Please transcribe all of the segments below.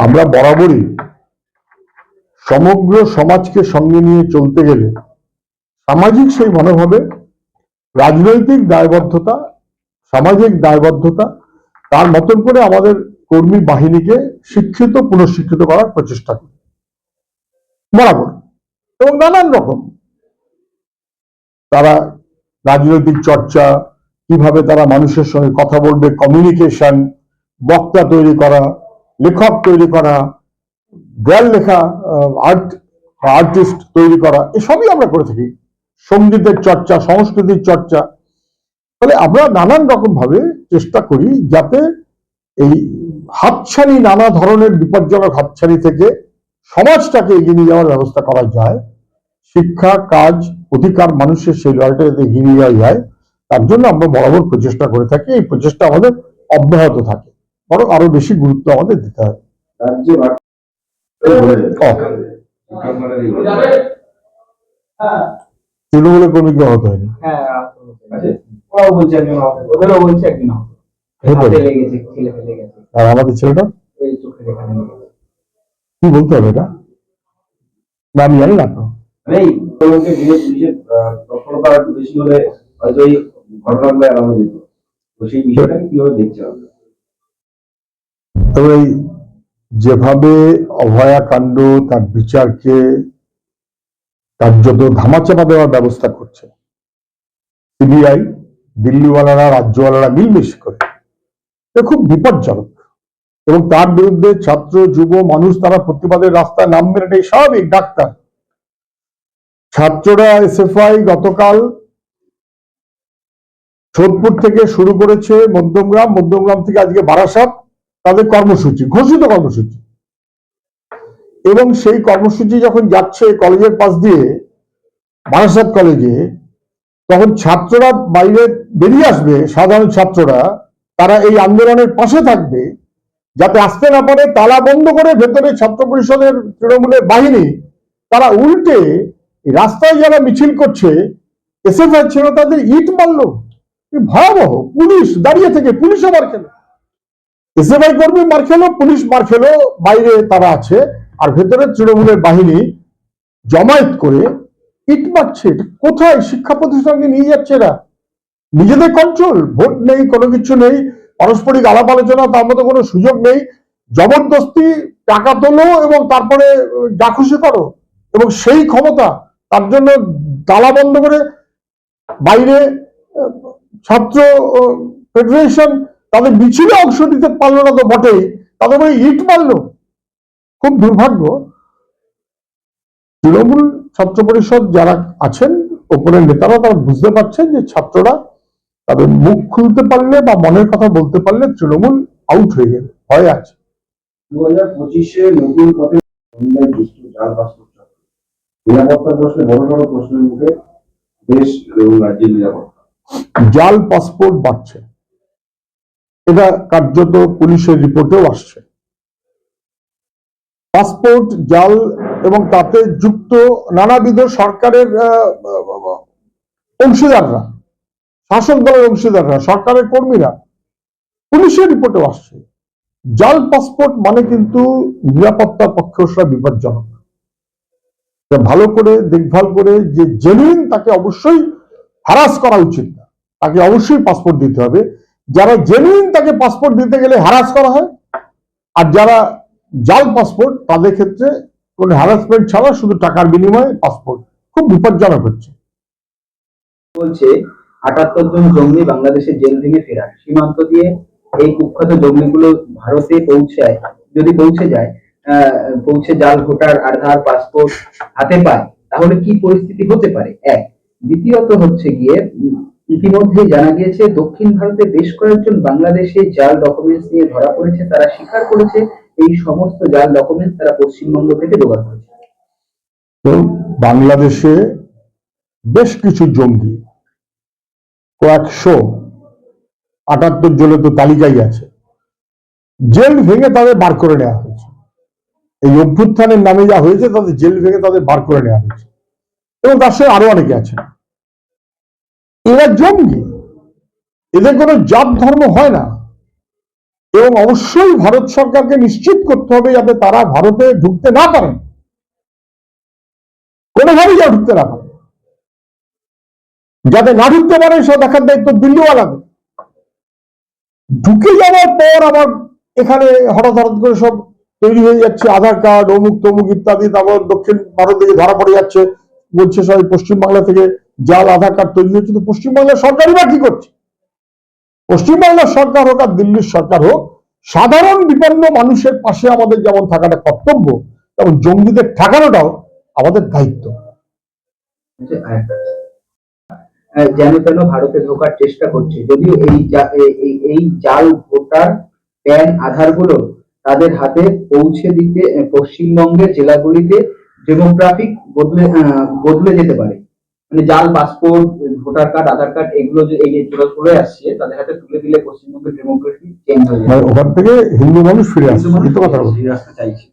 আমরা বরাবরই সমগ্র সমাজকে সঙ্গে নিয়ে চলতে গেলে সামাজিক সেই মনোভাবে, রাজনৈতিক দায়বদ্ধতা, সামাজিক দায়বদ্ধতা, তার মতন করে আমাদের কর্মী বাহিনীকে শিক্ষিত, পুনঃশিক্ষিত করার প্রচেষ্টা করি। বরাবর। এবং নানান রকম। তারা রাজনৈতিক চর্চা, কীভাবে তারা মানুষের সঙ্গে কথা বলবে কমিউনিকেশন বক্তা তৈরি করা লেখক তৈরি করা দেয়াল লেখা আর্ট, আর্টিস্ট তৈরি করা, এসবই আমরা করে থাকি। সঙ্গীতের চর্চা, সংস্কৃতির চর্চা। ফলে আমরা নানান রকম ভাবে চেষ্টা করি যাতে এই হাতছানি, নানা ধরনের বিপজ্জনক হাতছানি থেকে সমাজটাকে এগিয়ে নিয়ে যাওয়ার ব্যবস্থা করা যায়। শিক্ষা, কাজ, অধিকার, মানুষের সেই লড়াইটা যাতে এগিয়ে নিয়ে যায়, তার জন্য আমরা বরাবর প্রচেষ্টা করে থাকি। এই প্রচেষ্টা আমাদের অব্যাহত থাকে। বরং আরও বেশি গুরুত্ব আমাদের দিতে হয়। তৃণমূলের কর্মীকে হতে হয়নি? হ্যাঁ আর আমাদের ছেলেটা? কি বলতে হবে এটা? না, আমি জানি না তো। ঘটনাগুলো সেই কীভাবে দেখছে তবে যেভাবে অভয়া কাণ্ড তার বিচারকে কার্যত ধামাচাপা দেওয়ার ব্যবস্থা করছে, সিবিআই, দিল্লিওয়ালারা, রাজ্যওয়ালারা মিলমিশ করে, এটা খুব বিপজ্জনক। এবং তার বিরুদ্ধে ছাত্র, যুব, মানুষ তারা প্রতিবাদের রাস্তায় নামবেন, এটাই স্বাভাবিক, ডাক্তার। ছাত্ররা এসএফআই গতকাল সোদপুর থেকে শুরু করেছে মধ্যমগ্রাম মধ্যমগ্রাম থেকে আজকে বারাসাত। তাদের কর্মসূচি, ঘোষিত কর্মসূচি। এবং সেই কর্মসূচি যখন যাচ্ছে কলেজের পাশ দিয়ে, বারাসাত কলেজে, তখন ছাত্ররা বাইরে বেরিয়ে আসবে, সাধারণ ছাত্ররা, তারা এই আন্দোলনের পাশে থাকবে, যাতে আসতে না পারে তালা বন্ধ করে ভেতরে ছাত্র পরিষদের তৃণমূলের বাহিনী, তারা উল্টে রাস্তায় যারা মিছিল করছে, এসএফআই ছিল তাদের ইট মারলো। ভয়াবহ, পুলিশ দাঁড়িয়ে থেকে, পুলিশ আবার কেন এসএফআই কর্মী মার খেলো, পুলিশ মার খেলো, বাইরে তারা আছে। আর ভেতরে তৃণমূলের বাহিনী জমায়েত করে ইট মারছে। কোথায় শিক্ষা প্রতিষ্ঠানকে নিয়ে যাচ্ছে এরা? নিজেদের কন্ট্রোল ভোট নেই, কোনো কিছু নেই, পারস্পরিক আলাপ আলোচনা, তার মতো কোনো সুযোগ নেই। জবরদস্তি টাকা তোলো এবং তারপরে যা খুশি করো। এবং সেই ক্ষমতা, তার জন্য তালা বন্ধ করে বাইরে ছাত্র ফেডারেশন তাদের মিছিলে অংশ নিতে পারল না তো বটেই। তাদের উপরে ইট মারলো। খুব দুর্ভাগ্য। তৃণমূল ছাত্র পরিষদ যারা আছেন ওপরের নেতারা তারা বুঝতে পারছেন যে ছাত্ররা তাদের মুখ খুলতে পারলে বা মনের কথা বলতে পারলে তৃণমূল আউট হয়ে যাবে ভয় আছে। দু হাজার পঁচিশে নতুন পথে অনলাইন দুষ্টু জাল পাসপোর্ট চক্র। নিরাপত্তার প্রশ্নে বড় বড় প্রশ্নের মুখে দেশ এবং রাজ্যের নিরাপত্তা। জাল পাসপোর্ট বাড়ছে। এটা কার্যত পুলিশের রিপোর্টেও আসছে। পাসপোর্ট, জাল এবং তাতে যুক্ত নানাবিধ সরকারের অংশীদাররা, শাসক দলের অংশীদাররা, সরকারের কর্মীরা, পুলিশের রিপোর্টেও আসছে। জাল পাসপোর্ট মানে কিন্তু নিরাপত্তার পক্ষে সেটা বিপজ্জনক। ভালো করে, দেখভাল করে, যে জেনুইন তাকে অবশ্যই হারাস করা উচিত না। তাকে অবশ্যই পাসপোর্ট দিতে হবে। যারা জেনুইন তাকে পাসপোর্ট দিতে গেলে হ্যারাস করা হয়, আর যারা জাল পাসপোর্ট তাদের ক্ষেত্রে কোনো হ্যারাসমেন্ট ছাড়া শুধু টাকার বিনিময়ে পাসপোর্ট খুব বিপজ্জনক হচ্ছে। বলছে, আটাত্তর জন জঙ্গি বাংলাদেশের জেল ভেঙে ফেরার। সীমান্ত দিয়ে এই কুখ্যাত জঙ্গিগুলো ভারতে পৌঁছায়, যদি পৌঁছে যায় পৌঁছে জাল ভোটার, আধার পাসপোর্ট হাতে পায়, তাহলে কি পরিস্থিতি হতে পারে? এক। দ্বিতীয়ত হচ্ছে গিয়ে উম, ইতিমধ্যেই জানা গিয়েছে দক্ষিণ ভারতে বেশ কয়েকজন বাংলাদেশে জাল ডকুমেন্টস নিয়ে ধরা পড়েছে তারা স্বীকার করেছে এই সমস্ত জাল ডকুমেন্টস তারা পশ্চিমবঙ্গ থেকে জোগাড় করেছে। বাংলাদেশে বেশ কিছু জঙ্গি কয়েকশো আটাত্তর জনে তো তালিকায় আছে জেল ভেঙে তাদের বার করে নেওয়া হয়েছে। এই অভ্যুত্থানের নামে যা হয়েছে তাদের জেল ভেঙে তাদের বার করে নেওয়া হয়েছে। এবং তার সঙ্গে আরও অনেকে আছে এরা জঙ্গি। এদের কোনো জাত ধর্ম হয় না। এবং অবশ্যই ভারত সরকারকে নিশ্চিত করতে হবে যাতে তারা ভারতে ঢুকতে না পারেন কোনোভাবেই যা ঢুকতে না পারে। যাতে না ঢুকতে পারে সে দেখার দায়িত্ব দিল্লিওয়ালাদের। ঢুকে যাওয়ার পর আবার এখানে হঠাৎ হঠাৎ করে সব তৈরি হয়ে যাচ্ছে, আধার কার্ড, অমুক তমুক ইত্যাদি, তারপর দক্ষিণ ভারত থেকে ধরা পড়ে যাচ্ছে। বলছে সবাই পশ্চিমবাংলা থেকে জাল আধার কার্ড তৈরি হচ্ছে তো পশ্চিমবাংলার সরকারই বা কি করছে? পশ্চিমবাংলার সরকার হোক আর দিল্লির সরকার হোক সাধারণ বিপন্ন মানুষের পাশে আমাদের যেমন থাকাটা কর্তব্য তেমন জঙ্গিদের ঠেকানোটাও আমাদের দায়িত্ব। আহ, যেন তেন ভারতে ঢোকার চেষ্টা করছে যদিও এই এই- জাল ভোটার প্যান আধারগুলো তাদের হাতে পৌঁছে দিতে পশ্চিমবঙ্গের জেলাগুলিতে ডেমোগ্রাফিক বদলে বদলে যেতে পারে। মানে জাল passport voter card Aadhaar card এগুলো যে এই যে চলে আসছে তাদের হাতে তুলে দিলে পশ্চিমবঙ্গের ডেমোগ্রাফি চেঞ্জ হয়ে যাবে। ওখান থেকে হিন্দু মানুষ ফিরে আসছে কথা চাইছে।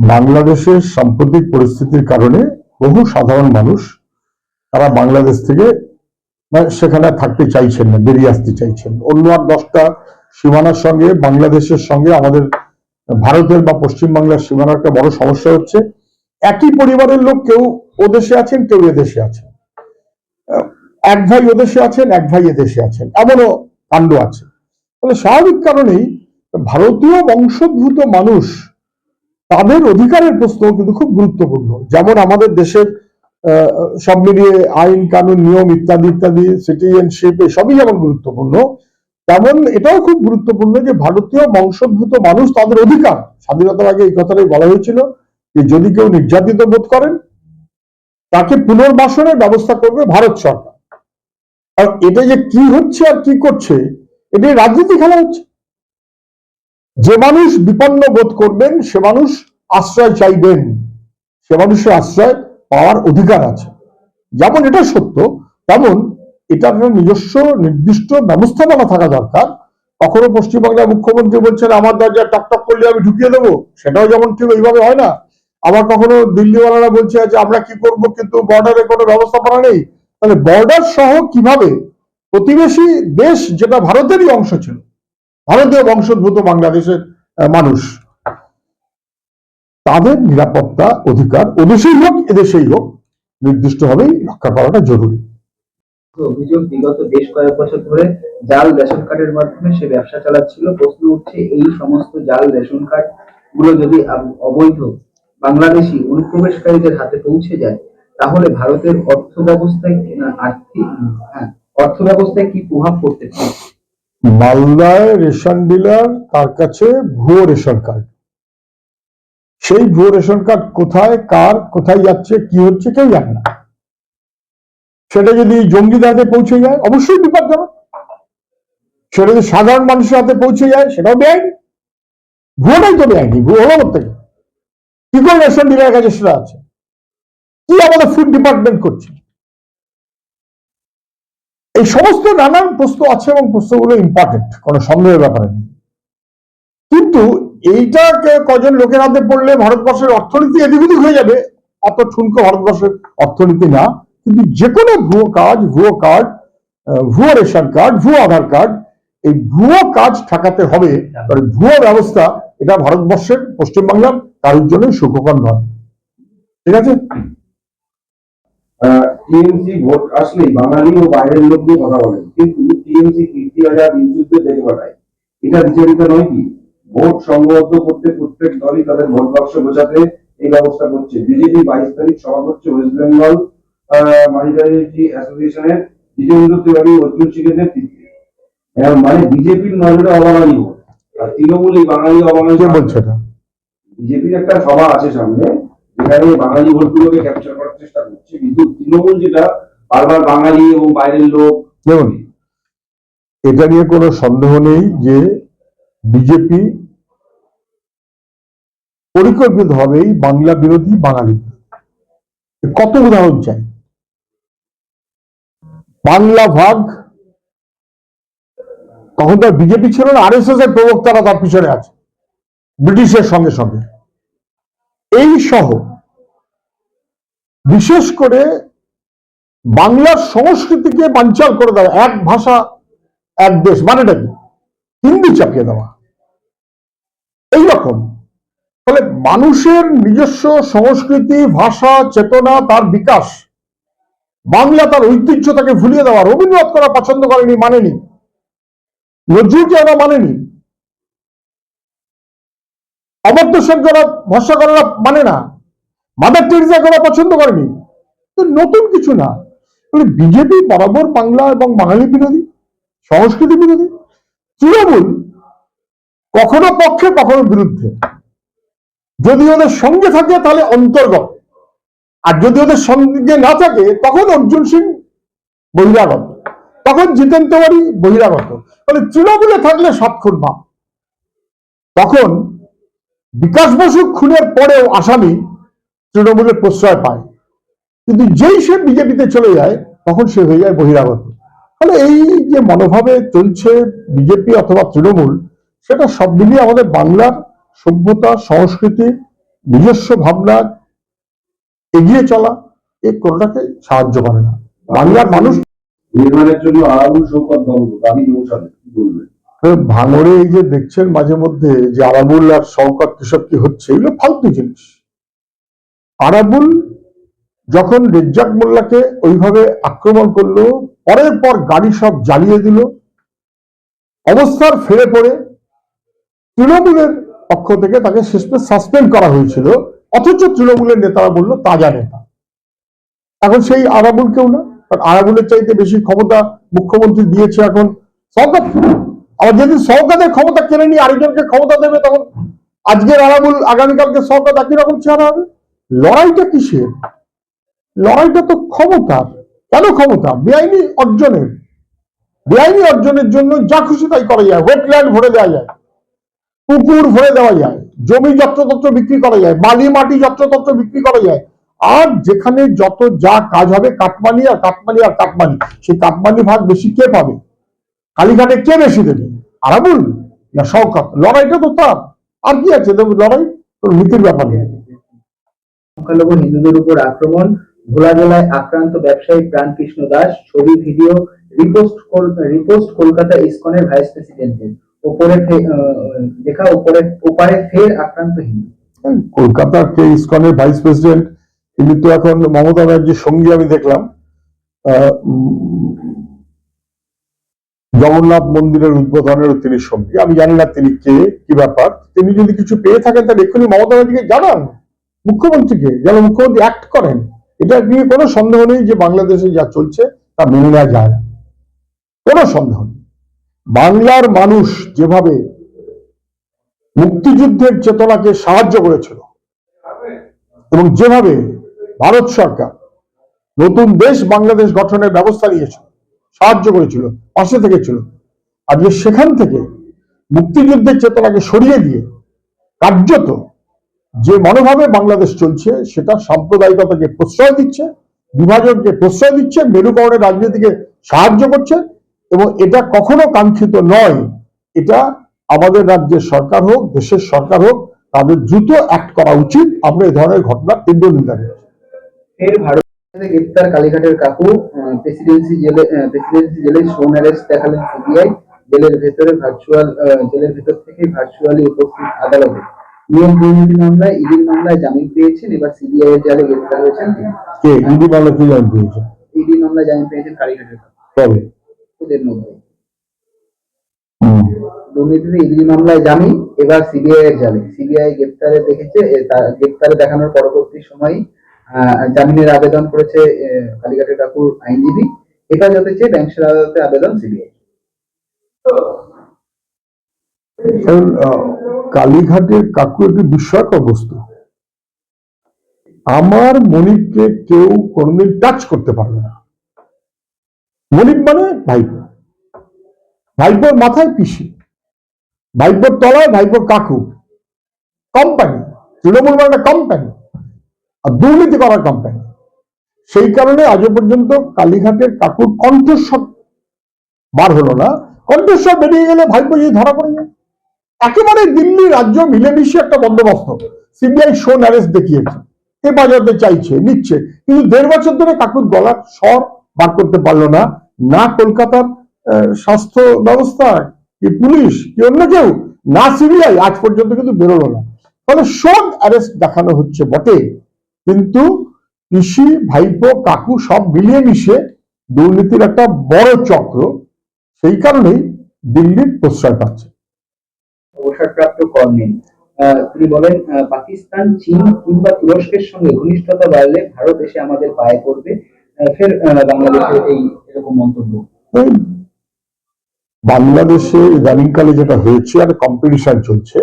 বাংলাদেশের সাম্প্রতিক পরিস্থিতির কারণে বহু সাধারণ মানুষ তারা বাংলাদেশ থেকে মানে সেখানে থাকতে চাইছেন না বেরিয়ে আসতে চাইছেন অন্য আর দশটা সীমানার সঙ্গে বাংলাদেশের সঙ্গে আমাদের ভারতের বা পশ্চিমবাংলার সীমানার একটা বড় সমস্যা হচ্ছে একই পরিবারের লোক কেউ ও দেশে আছেন, কেউ এদেশে আছেন। এক ভাই ও দেশে আছেন, এক ভাই এদেশে আছেন, এমনও কাণ্ড আছে। ফলে স্বাভাবিক কারণেই ভারতীয় বংশোদ্ভূত মানুষ তাদের অধিকারের প্রশ্ন কিন্তু খুব গুরুত্বপূর্ণ। যেমন আমাদের দেশের সব মিলিয়ে আইন, কানুন, নিয়ম ইত্যাদি ইত্যাদি, সিটিজেনশিপ সবই যেমন গুরুত্বপূর্ণ, তেমন এটাও খুব গুরুত্বপূর্ণ যে ভারতীয় বংশোদ্ভূত মানুষ তাদের অধিকার। স্বাধীনতার আগে এই কথাটাই বলা হয়েছিল যদি কেউ নির্যাতিত বোধ করেন, তাকে পুনর্বাসনের ব্যবস্থা করবে ভারত সরকার। আর এটা যে কি হচ্ছে আর কি করছে, এটা রাজনীতি খেলা হচ্ছে। যে মানুষ বিপন্ন বোধ করবেন, সে মানুষ আশ্রয় চাইবেন। সে মানুষের আশ্রয় পাওয়ার অধিকার আছে। যেমন এটা সত্য, তেমন এটার নিজস্ব নির্দিষ্ট ব্যবস্থাপনা থাকা দরকার। কখনো পশ্চিমবাংলার মুখ্যমন্ত্রী বলছেন, আমার দরজা টকটক করলে আমি ঢুকিয়ে দেবো। সেটাও যেমন ঠিক ওইভাবে হয় না। আবার কখনো দিল্লিওয়ালারা বলছে যে আমরা কি করব কিন্তু বর্ডারে কোনো ব্যবস্থাপনা নেই। তাহলে বর্ডার সহ কীভাবে? প্রতিবেশী দেশ যেটা ভারতেরই অংশ ছিল, ভারতীয় বংশোদ্ভূত বাংলাদেশের মানুষ, তাদের নিরাপত্তা অধিকার ওদেশেই হোক, এদেশেই হোক, নির্দিষ্টভাবেই রক্ষা করাটা জরুরি। অভিযোগ বিগত বেশ কয়েক বছর ধরে জাল রেশন কার্ডের মাধ্যমে সে ব্যবসা চালাচ্ছিল। প্রশ্ন উঠছে, এই সমস্ত জাল রেশন কার্ডগুলো যদি অবৈধ বাংলাদেশি অনুপ্রবেশকারীদের হাতে পৌঁছে যায়, তাহলে ভারতের অর্থ ব্যবস্থায় আর্থিক হ্যাঁ অর্থ ব্যবস্থায় কি প্রভাব পড়তে পারে? মালদায় রেশন ডিলার, তার কাছে ভুয়ো রেশন কার্ড। সেই ভুয়ো রেশন কার্ড কোথায়, কার, কোথায় যাচ্ছে, কি হচ্ছে কেউ জানে না। সেটা যদি জঙ্গিদের হাতে পৌঁছে যায়, অবশ্যই বিপজ্জনক। সেটা যদি সাধারণ মানুষের হাতে পৌঁছে যায়, সেটাও বেআইনি। ভুয়োটাই তো বেআইনি, ভুয়ো হলো থেকে কি করে রেশন ডিলারের কাছে সেটা আছে? কি আমাদের ফুড ডিপার্টমেন্ট করছে? এই সমস্ত নানান প্রশ্ন আছে এবং প্রশ্নগুলো ইম্পর্টেন্ট কোনো সন্দেহের ব্যাপারে নেই। কিন্তু এইটাকে কজন লোকের হাতে পড়লে ভারতবর্ষের অর্থনীতি এদিক হয়ে যাবে? অত ঠুনকো ভারতবর্ষের অর্থনীতি না। কিন্তু যে কোনো ভুয়ো কাজ ভুয়ো কার্ড ভুয়ো রেশন কার্ড ভুয়ো আধার কার্ড এই ভুয়ো কাজ ঠেকাতে হবে। কারণ ভুয়ো ব্যবস্থা এটা ভারতবর্ষের পশ্চিমবাংলার কারোর জন্য সুখকর নয়। ঠিক আছে? ভোট টিএমসি কীর্তি প্রত্যেক দলই তাদের বোঝাতে এই ব্যবস্থা করছে। বিজেপি বাইশ তারিখ সভা ওয়েস্ট বেঙ্গল অ্যাসোসিয়েশনের এখন মানে বিজেপির নজরে অবাঙালি ভোট তৃণমূল এই বাঙালি অবাঙালি বলছে এটা? বিজেপির একটা সভা আছে সামনে যেখানে বাঙালি ভোটগুলোকে ক্যাপচার করার চেষ্টা করছে। কিন্তু তৃণমূল যেটা বারবার বাঙালি এবং বাইরের লোক দেখুন এটা নিয়ে কোনো সন্দেহ নেই যে বিজেপি পরিকল্পিতভাবেই বাংলা বিরোধী বাঙালি কত উদাহরণ চাই? বাংলা ভাগ তখন তো বিজেপি ছিল না আরএসএস এর প্রবক্তারা তার পিছনে আছে, ব্রিটিশের সঙ্গে সঙ্গে। এই সহ, বিশেষ করে বাংলার সংস্কৃতিকে বাঞ্চাল করে দেওয়া, এক ভাষা, এক দেশ, মানেটা কি? হিন্দি চাপিয়ে দেওয়া। এইরকম। ফলে মানুষের নিজস্ব সংস্কৃতি, ভাষা, চেতনা, তার বিকাশ, বাংলা তার ঐতিহ্য তাকে ভুলিয়ে দেওয়া, রবীন্দ্রনাথ করা পছন্দ করেনি, মানেনি। নজরুলকে ওরা মানেনি, অমর্ত্য সেন করা ভরসা করা মানে না, মাদার টেরিজা করা পছন্দ করেনি, তো নতুন কিছু না। বিজেপি বরাবর বাংলা এবং বাঙালি বিরোধী, সংস্কৃতি বিরোধী, তৃণমূল কখনো পক্ষে, কখনো বিরুদ্ধে। যদি ওদের সঙ্গে থাকে, তাহলে অন্তর্গত। আর যদি ওদের সঙ্গে না থাকে, তখন অর্জুন সিং বহিরাগত। তখন জিতেন তেওয়ারি বহিরাগত। ফলে তৃণমূলে থাকলে সব খুন বাপ তখন বিকাশ বসু খুনের পরেও আসামি তৃণমূলের প্রশ্রয় পায়। কিন্তু যেই সে বিজেপিতে চলে যায়, তখন সে হয়ে যায় বহিরাগত। ফলে এই যে মনোভাবে চলছে বিজেপি অথবা তৃণমূল, সেটা সব মিলিয়ে আমাদের বাংলার সভ্যতা, সংস্কৃতি, নিজস্ব ভাবনা এগিয়ে চলা এই কোনোটাকে সাহায্য করে না। বাংলার মানুষ নির্মাণের জন্য দাবি কি বলবেন? ভাঙড়ে এই যে দেখছেন মাঝে মধ্যে যে আরাবুল আর কি হচ্ছে, এগুলো ফালতু জিনিস। আরাবুল যখন রেজ্জাক মোল্লাকে ওইভাবে আক্রমণ করল, পরের পর গাড়ি সব জ্বালিয়ে দিল, অবস্থার ফিরে পড়ে তৃণমূলের পক্ষ থেকে তাকে শেষমেশ সাসপেন্ড করা হয়েছিল। অথচ তৃণমূলের নেতারা বলল, তাজা নেতা। এখন সেই আরাবুল কেউ না। কারণ আরাবুলের চাইতে বেশি ক্ষমতা মুখ্যমন্ত্রী দিয়েছে এখন সরকার। আবার যেদিন সরকারের ক্ষমতা কেড়ে নিয়ে আরেকজনকে ক্ষমতা দেবে তখন আজকের আরাবুল আগামীকালকে সরকার একই রকম চেহারা হবে? লড়াইটা কিসের? লড়াইটা তো ক্ষমতার। কেন ক্ষমতা? বেআইনি অর্জনের। বেআইনি অর্জনের জন্য যা খুশি তাই করা যায়। ওয়েটল্যান্ড ভরে দেওয়া যায়। পুকুর ভরে দেওয়া যায়। জমি যত্রতত্র বিক্রি করা যায়। বালি মাটি যত্রতত্র বিক্রি করা যায়। আর যেখানে যত যা কাজ হবে কাটমানি আর কাটমানি আর কাটমানি সেই কাটমানি ভাগ বেশি কে পাবে? কালীঘাটে কে বেশি দেবে? আরাবুল না শওকত? লড়াইটা তো তার আর কি আছে? লড়াই? তোর নীতির ব্যাপার নেই। সংখ্যালঘু হিন্দুদের উপর আক্রমণ ভোলা জেলায় আক্রান্ত ব্যবসায়ী প্রাণকৃষ্ণ দাস ছবি ভিডিও রিপোস্ট রিপোস্ট কলকাতা ইসকনের ভাইস প্রেসিডেন্টের ওপরে লেখা ওপরে ওপারে ফের আক্রান্ত হিন্দু। কলকাতার কে ইসকনের ভাইস প্রেসিডেন্ট তিনি তো এখন মমতা ব্যানার্জির সঙ্গী আমি দেখলাম জগন্নাথ মন্দিরের উদ্বোধনের তিনি সঙ্গী। আমি জানি না তিনি কে, কি ব্যাপার। তিনি যদি কিছু পেয়ে থাকেন, তাহলে এক্ষুনি মমতা ব্যানার্জিকে জানান। মুখ্যমন্ত্রীকে, যেন মুখ্যমন্ত্রী অ্যাক্ট করেন। এটা নিয়ে কোনো সন্দেহ নেই যে বাংলাদেশে যা চলছে, তা মেনে নেওয়া যায়। না কোনো সন্দেহ নেই। বাংলার মানুষ যেভাবে মুক্তিযুদ্ধের চেতনাকে সাহায্য করেছিল, এবং যেভাবে ভারত সরকার নতুন দেশ বাংলাদেশ গঠনের ব্যবস্থা নিয়েছিল, সাহায্য করেছিল, পাশে থেকেছিল। আজকে সেখান থেকে মুক্তিযুদ্ধের চেতনাকে সরিয়ে দিয়ে কার্যত যে মনোভাবে বাংলাদেশ চলছে, সেটা সাম্প্রদায়িকতাকে প্রশ্রয় দিচ্ছে, বিভাজনকে প্রশ্রয় দিচ্ছে, মেরুকরণের রাজনীতিকে সাহায্য করছে এবং এটা কখনো কাঙ্ক্ষিত নয়। এটা আমাদের রাজ্যের সরকার হোক, দেশের সরকার হোক, তাদের দ্রুত অ্যাক্ট করা উচিত। আমরা এই ধরনের ঘটনা তীব্র নিন্দা ফের ভারত থেকে গ্রেপ্তার কালীঘাটের কাকু প্রেসিডেন্সি জেলে প্রেসিডেন্সি জেলে সোন অ্যারেস্ট দেখালেন সিবিআই জেলের ভেতরে ভার্চুয়াল জেলের ভেতর থেকে ভার্চুয়ালি উপস্থিত আদালতে। নিয়ম দুর্নীতি মামলায় ইডির মামলায় জামিন পেয়েছেন এবার সিবিআই এর জালে গ্রেপ্তার হয়েছেন কে? হিন্দি বাংলা কি জানতে পেরেছে ইডি মামলায় জামিন পেয়েছেন কালীঘাটের কাকু। ওদের মধ্যে। দুর্নীতিতে ইডি মামলায় জামিন এবার সিবিআই এর জালে। সিবিআই গ্রেপ্তারে দেখেছে গ্রেপ্তারে দেখানোর পরবর্তী সময় জামিনের আবেদন করেছে কালীঘাটের কাকুর আইনজীবী। হেফাজতে চেয়ে ব্যাংকের আদালতে আবেদন সিবিআই। কারণ কালীঘাটের কাকু একটি বিস্ময়কর বস্তু আমার মনিবকে কেউ কোনোদিন টাচ করতে পারবে না। মনিব মানে ভাইপো। ভাইপোর মাথায় পিসি। ভাইপোর তলায় ভাইপোর কাকু। কোম্পানি। তৃণমূল মানে কোম্পানি। আর দুর্নীতি করার কোম্পানি সেই কারণে আজও পর্যন্ত কালীঘাটের কাকুর কণ্ঠস্বর বার হলো না। কণ্ঠস্বর বেরিয়ে গেলে ভাইপো যদি ধরা পড়ে যায়। একেবারে দিল্লি রাজ্য মিলেমিশে একটা বন্দোবস্ত। সিবিআই শো অ্যারেস্ট দেখিয়েছে। হেফাজতে চাইছে, নিচ্ছে। কিন্তু দেড় বছর ধরে কাকুর গলার স্বর বার করতে পারল না। না কলকাতার স্বাস্থ্য ব্যবস্থা, কি পুলিশ, কি অন্য কেউ, না সিবিআই আজ পর্যন্ত কিন্তু বেরোলো না। ফলে সব অ্যারেস্ট দেখানো হচ্ছে বটে। কিন্তু পিসি ভাইপো কাকু সব মিলিয়ে মিশে দুর্নীতির একটা বড় চক্র। সেই কারণেই দিল্লির প্রশ্রয় পাচ্ছে। অবসরপ্রাপ্ত কর্নেল তিনি বলেন পাকিস্তান চীন কিংবা তুরস্কের সঙ্গে ঘনিষ্ঠতা বাড়লে ভারত এসে আমাদের পায়ে পড়বে। ফের বাংলাদেশের এই এরকম মন্তব্য। বাংলাদেশে ইদানিংকালে যেটা হয়েছে আর কম্পিটিশন চলছে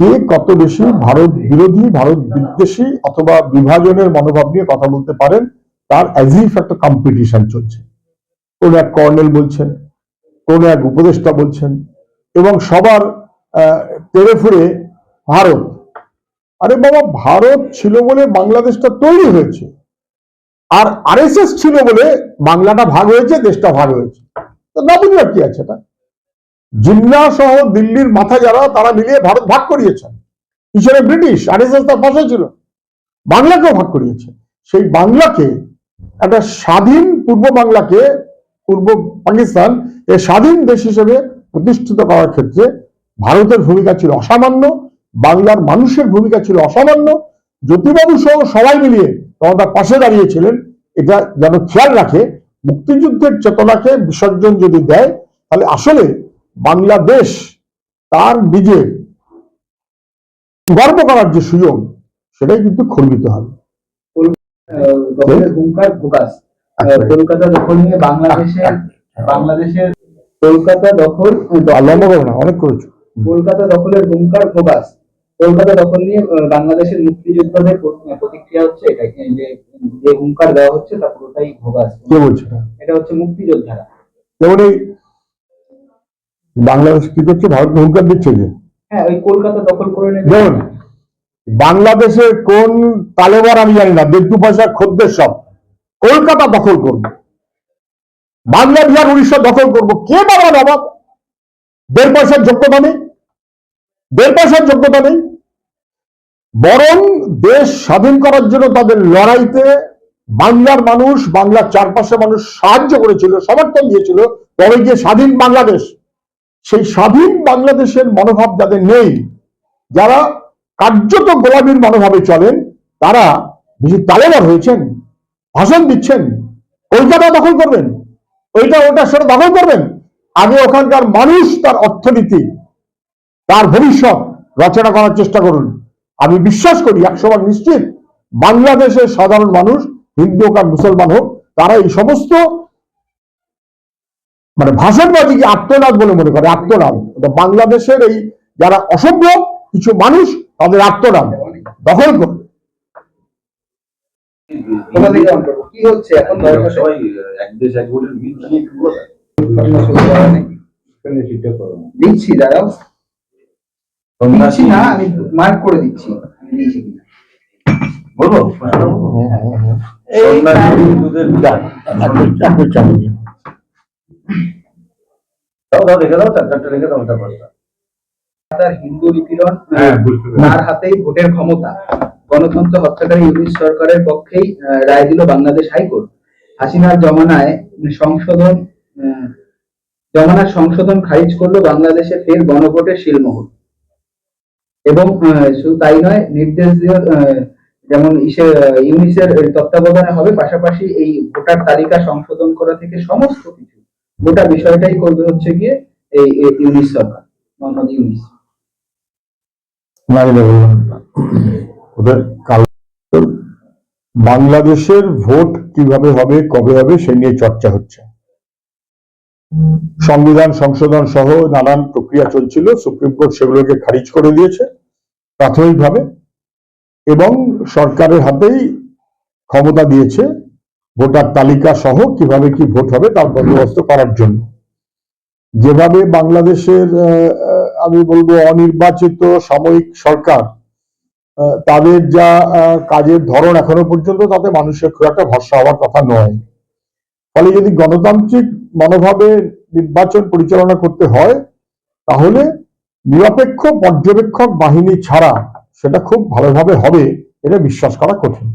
কে কত বেশি ভারত বিরোধী, ভারত বিদ্বেষী অথবা বিভাজনের মনোভাব নিয়ে কথা বলতে পারেন, তার অ্যাজিফ একটা কম্পিটিশন চলছে। কোন এক কর্নেল বলছেন, কোন এক উপদেষ্টা বলছেন, এবং সবার তেড়ে ফুড়ে ভারত। আরে বাবা, ভারত ছিল বলে বাংলাদেশটা তৈরি হয়েছে। আর আরএসএস ছিল বলে বাংলাটা ভাগ হয়েছে, দেশটা ভাগ হয়েছে। তো না বুঝবার কি আছে এটা? জিন্না সহ দিল্লির মাথা যারা, তারা মিলিয়ে ভারত ভাগ করিয়েছেন হিসেবে ব্রিটিশ, আরএসএস তার পাশে ছিল। বাংলাকেও ভাগ করিয়েছে। সেই বাংলাকে, একটা স্বাধীন পূর্ব বাংলাকে, পূর্ব পাকিস্তান, এ স্বাধীন দেশ হিসেবে প্রতিষ্ঠিত করার ক্ষেত্রে ভারতের ভূমিকা ছিল অসামান্য, বাংলার মানুষের ভূমিকা ছিল অসামান্য। জ্যোতিবাবু সহ সবাই মিলিয়ে তার পাশে দাঁড়িয়েছিলেন। এটা যেন খেয়াল রাখে, মুক্তিযুদ্ধের চেতনাকে বিসর্জন যদি দেয়, তাহলে আসলে বাংলাদেশ তার নিজের গর্ব করার যে সুযোগ সেটাই কিন্তু খর্বিত হবে। আহ, কলকাতা দখল নিয়ে বাংলাদেশের বাংলাদেশের কলকাতা দখল লম্বা করো না অনেক করেছ। কলকাতা দখলের হুঙ্কার ভোগাস কলকাতা দখল নিয়ে বাংলাদেশের মুক্তিযোদ্ধাদের প্রতিক্রিয়া হচ্ছে এটা যে যে হুঙ্কার দেওয়া হচ্ছে তা পুরোটাই ভোগাস কে বলছে এটা? এটা হচ্ছে মুক্তিযোদ্ধারা। যেমন এই বাংলাদেশ কি করছে? ভারত হুঙ্কার দিচ্ছে যে। হ্যাঁ বাংলাদেশের কোন তালেবার আমি জানি না দেড় দু পয়সা খদ্দের সব। কলকাতা দখল করব। বাংলা বিহার উড়িষ্যা দখল করব। কে বাবার অভাব দেড় পয়সার যোগ্যতা নেই। দেড় পয়সার যোগ্যতা নেই। বরং দেশ স্বাধীন করার জন্য তাদের লড়াইতে বাংলার মানুষ বাংলার চারপাশে মানুষ সাহায্য করেছিল সমর্থন দিয়েছিল। তবে গিয়ে স্বাধীন বাংলাদেশ। সেই স্বাধীন বাংলাদেশের মনোভাব যাদের নেই, যারা কার্যত গোলামীর মনোভাবে চলেন, তারা বেশি তালেবার হয়েছেন, ভাষণ দিচ্ছেন, কলকাতা দখল করবেন, ওইটা ওটা সেটা দখল করবেন। আগে ওখানকার মানুষ তার অর্থনীতি, তার ভবিষ্যৎ রচনা করার চেষ্টা করুন। আমি বিশ্বাস করি একশো বার নিশ্চিত, বাংলাদেশের সাধারণ মানুষ, হিন্দু হোক আর মুসলমান হোক, তারা এই সমস্ত মানে ভাষণবাদীকে আত্মনাদ বলে মনে করে আত্মনাদ। এটা বাংলাদেশের এই যারা অসভ্য কিছু মানুষ তাদের আত্মনাদ। দখল করবে? কি হচ্ছে? এখন সবাই এক দেশ এক ভোটের বিল নিয়ে দিচ্ছি দাঁড়াও। দিচ্ছি না আমি মার্ক করে দিচ্ছি। বলব? এই সন্ন্যাসী হিন্দুদের যাও, একটু- একটু চালিয়ে নিন। দাও রেখে দাও রেখে দাও ওটা তার হিন্দু নিপীড়ন হ্যাঁ তার হাতেই ভোটের ক্ষমতা। গণতন্ত্র হত্যাকারী ইউনিশ সরকারের পক্ষেই রায় দিল বাংলাদেশ হাইকোর্ট। হাসিনার জমানায় সংশোধন জমানার সংশোধন খারিজ করল বাংলাদেশে ফের গণভোটের শিলমোহর। এবং শুধু তাই নয় নির্দেশ আহ, যেমন ইসে ইউনিসের তত্ত্বাবধানে হবে পাশাপাশি এই ভোটার তালিকা সংশোধন করা থেকে সমস্ত কিছু গোটা বিষয়টাই করবে হচ্ছে গিয়ে এই ইউনিশ সরকার মোহাম্মদ ইউনিস। বাংলাদেশের ভোট কীভাবে হবে, কবে হবে, সে নিয়ে চর্চা হচ্ছে। সংবিধান, সংশোধন সহ নানান প্রক্রিয়া চলছিল, সুপ্রিম কোর্ট সেগুলোকে খারিজ করে দিয়েছে, প্রাথমিকভাবে, এবং সরকারের হাতেই ক্ষমতা দিয়েছে ভোটার তালিকা সহ কীভাবে কি ভোট হবে তার বন্দোবস্ত করার জন্য। যেভাবে বাংলাদেশের আমি বলব অনির্বাচিত সাময়িক সরকার তাদের যা কাজের ধরন এখনও পর্যন্ত, তাতে মানুষের খুব একটা ভরসা হওয়ার কথা নয়। ফলে যদি গণতান্ত্রিক মনোভাবে নির্বাচন পরিচালনা করতে হয়, তাহলে নিরপেক্ষ পর্যবেক্ষক বাহিনী ছাড়া সেটা খুব ভালোভাবে হবে, এটা বিশ্বাস করা কঠিন।